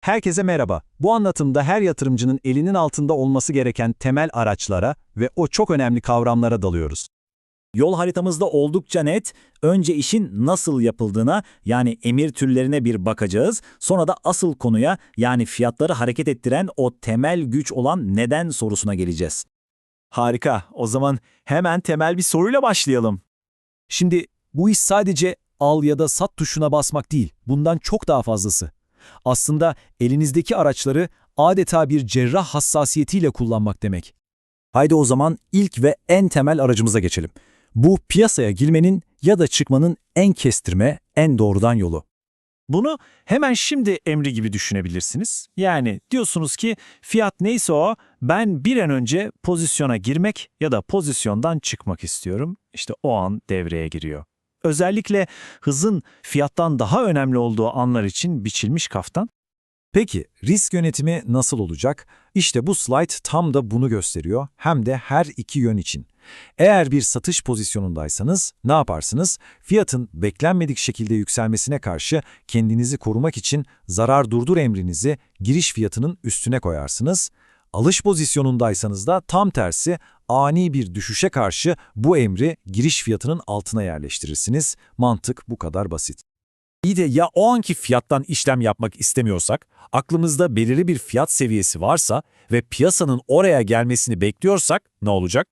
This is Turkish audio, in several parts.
Herkese merhaba. Bu anlatımda her yatırımcının elinin altında olması gereken temel araçlara ve o çok önemli kavramlara dalıyoruz. Yol haritamızda oldukça net. Önce işin nasıl yapıldığına yani emir türlerine bir bakacağız. Sonra da asıl konuya yani fiyatları hareket ettiren o temel güç olan neden sorusuna geleceğiz. Harika. O zaman hemen temel bir soruyla başlayalım. Şimdi bu iş sadece al ya da sat tuşuna basmak değil, bundan çok daha fazlası. Aslında elinizdeki araçları adeta bir cerrah hassasiyetiyle kullanmak demek. Haydi o zaman ilk ve en temel aracımıza geçelim. Bu piyasaya girmenin ya da çıkmanın en kestirme, en doğrudan yolu. Bunu hemen şimdi emri gibi düşünebilirsiniz. Yani diyorsunuz ki fiyat neyse o, ben bir an önce pozisyona girmek ya da pozisyondan çıkmak istiyorum. İşte o an devreye giriyor. Özellikle hızın fiyattan daha önemli olduğu anlar için biçilmiş kaftan. Peki risk yönetimi nasıl olacak? İşte bu slide tam da bunu gösteriyor hem de her iki yön için. Eğer bir satış pozisyonundaysanız ne yaparsınız? Fiyatın beklenmedik şekilde yükselmesine karşı kendinizi korumak için zarar durdur emrinizi giriş fiyatının üstüne koyarsınız. Alış pozisyonundaysanız da tam tersi ani bir düşüşe karşı bu emri giriş fiyatının altına yerleştirirsiniz. Mantık bu kadar basit. İyi de ya o anki fiyattan işlem yapmak istemiyorsak, aklımızda belirli bir fiyat seviyesi varsa ve piyasanın oraya gelmesini bekliyorsak ne olacak?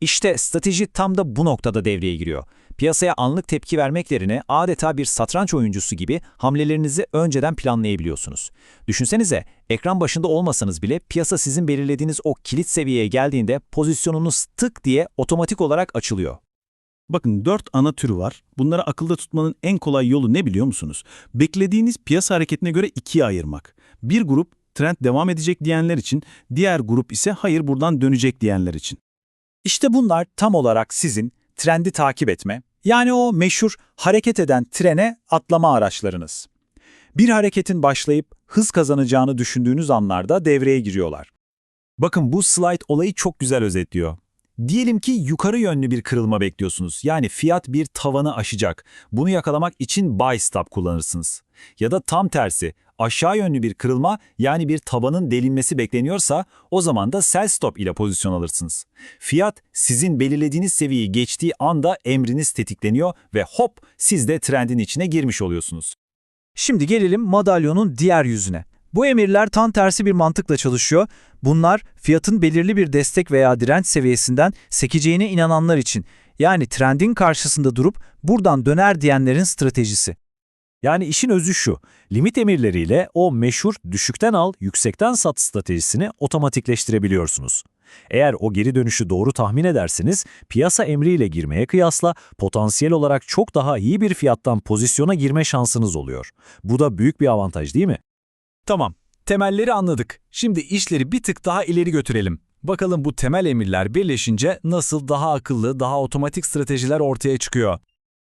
İşte strateji tam da bu noktada devreye giriyor. Piyasaya anlık tepki vermek yerine adeta bir satranç oyuncusu gibi hamlelerinizi önceden planlayabiliyorsunuz. Düşünsenize, ekran başında olmasanız bile piyasa sizin belirlediğiniz o kilit seviyeye geldiğinde pozisyonunuz tık diye otomatik olarak açılıyor. Bakın dört ana türü var. Bunları akılda tutmanın en kolay yolu ne biliyor musunuz? Beklediğiniz piyasa hareketine göre ikiye ayırmak. Bir grup trend devam edecek diyenler için, diğer grup ise hayır buradan dönecek diyenler için. İşte bunlar tam olarak sizin trendi takip etme, yani o meşhur hareket eden trene atlama araçlarınız. Bir hareketin başlayıp hız kazanacağını düşündüğünüz anlarda devreye giriyorlar. Bakın bu slide olayı çok güzel özetliyor. Diyelim ki yukarı yönlü bir kırılma bekliyorsunuz. Yani fiyat bir tavanı aşacak. Bunu yakalamak için buy stop kullanırsınız. Ya da tam tersi, aşağı yönlü bir kırılma yani bir tabanın delinmesi bekleniyorsa o zaman da sell stop ile pozisyon alırsınız. Fiyat sizin belirlediğiniz seviyeyi geçtiği anda emriniz tetikleniyor ve hop siz de trendin içine girmiş oluyorsunuz. Şimdi gelelim madalyonun diğer yüzüne. Bu emirler tam tersi bir mantıkla çalışıyor. Bunlar fiyatın belirli bir destek veya direnç seviyesinden sekeceğine inananlar için. Yani trendin karşısında durup buradan döner diyenlerin stratejisi. Yani işin özü şu, limit emirleriyle o meşhur düşükten al, yüksekten sat stratejisini otomatikleştirebiliyorsunuz. Eğer o geri dönüşü doğru tahmin ederseniz, piyasa emriyle girmeye kıyasla potansiyel olarak çok daha iyi bir fiyattan pozisyona girme şansınız oluyor. Bu da büyük bir avantaj değil mi? Tamam, temelleri anladık. Şimdi işleri bir tık daha ileri götürelim. Bakalım bu temel emirler birleşince nasıl daha akıllı, daha otomatik stratejiler ortaya çıkıyor.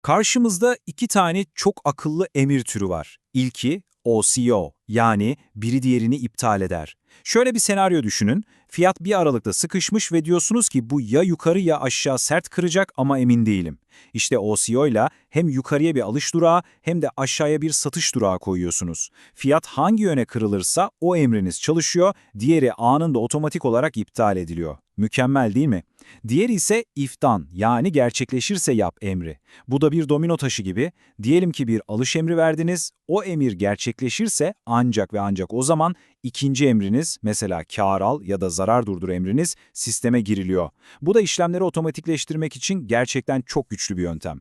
Karşımızda iki tane çok akıllı emir türü var. İlki OCO yani biri diğerini iptal eder. Şöyle bir senaryo düşünün. Fiyat bir aralıkta sıkışmış ve diyorsunuz ki bu ya yukarı ya aşağı sert kıracak ama emin değilim. İşte OCO ile hem yukarıya bir alış durağı hem de aşağıya bir satış durağı koyuyorsunuz. Fiyat hangi yöne kırılırsa o emriniz çalışıyor, diğeri anında otomatik olarak iptal ediliyor. Mükemmel değil mi? Diğeri ise iftan yani gerçekleşirse yap emri. Bu da bir domino taşı gibi. Diyelim ki bir alış emri verdiniz, o emir gerçekleşirse ancak ve ancak o zaman ikinci emriniz mesela kar al ya da zarar durdur emriniz sisteme giriliyor. Bu da işlemleri otomatikleştirmek için gerçekten çok güçlü bir yöntem.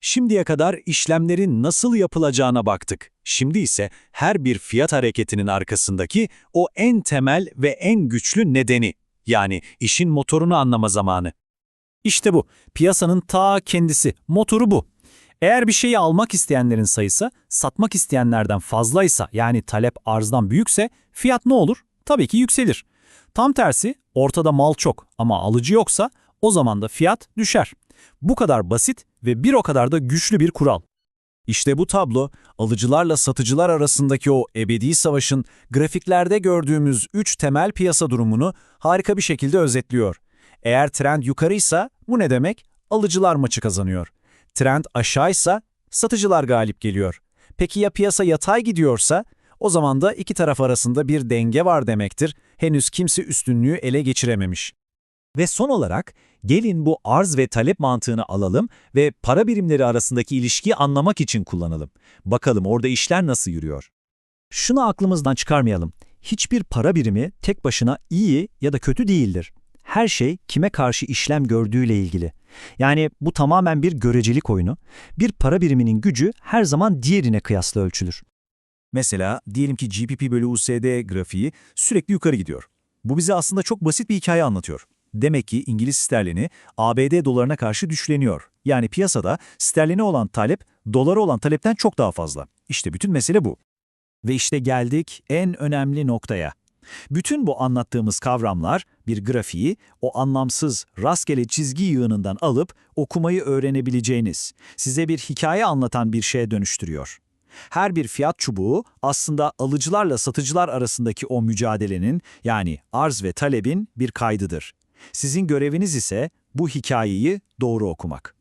Şimdiye kadar işlemlerin nasıl yapılacağına baktık. Şimdi ise her bir fiyat hareketinin arkasındaki o en temel ve en güçlü nedeni, yani işin motorunu anlama zamanı. İşte bu, piyasanın ta kendisi, motoru bu. Eğer bir şeyi almak isteyenlerin sayısı satmak isteyenlerden fazlaysa yani talep arzdan büyükse fiyat ne olur? Tabii ki yükselir. Tam tersi ortada mal çok ama alıcı yoksa o zaman da fiyat düşer. Bu kadar basit ve bir o kadar da güçlü bir kural. İşte bu tablo, alıcılarla satıcılar arasındaki o ebedi savaşın grafiklerde gördüğümüz üç temel piyasa durumunu harika bir şekilde özetliyor. Eğer trend yukarıysa bu ne demek? Alıcılar maçı kazanıyor. Trend aşağıysa satıcılar galip geliyor. Peki ya piyasa yatay gidiyorsa? O zaman da iki taraf arasında bir denge var demektir. Henüz kimse üstünlüğü ele geçirememiş. Ve son olarak gelin bu arz ve talep mantığını alalım ve para birimleri arasındaki ilişkiyi anlamak için kullanalım. Bakalım orada işler nasıl yürüyor. Şunu aklımızdan çıkarmayalım. Hiçbir para birimi tek başına iyi ya da kötü değildir. Her şey kime karşı işlem gördüğüyle ilgili. Yani bu tamamen bir görecelik oyunu. Bir para biriminin gücü her zaman diğerine kıyasla ölçülür. Mesela diyelim ki GPP bölü USD grafiği sürekli yukarı gidiyor. Bu bize aslında çok basit bir hikaye anlatıyor. Demek ki İngiliz sterlini ABD dolarına karşı düşleniyor. Yani piyasada sterline olan talep dolara olan talepten çok daha fazla. İşte bütün mesele bu. Ve işte geldik en önemli noktaya. Bütün bu anlattığımız kavramlar bir grafiği o anlamsız rastgele çizgi yığınından alıp okumayı öğrenebileceğiniz, size bir hikaye anlatan bir şeye dönüştürüyor. Her bir fiyat çubuğu aslında alıcılarla satıcılar arasındaki o mücadelenin yani arz ve talebin bir kaydıdır. Sizin göreviniz ise bu hikayeyi doğru okumak.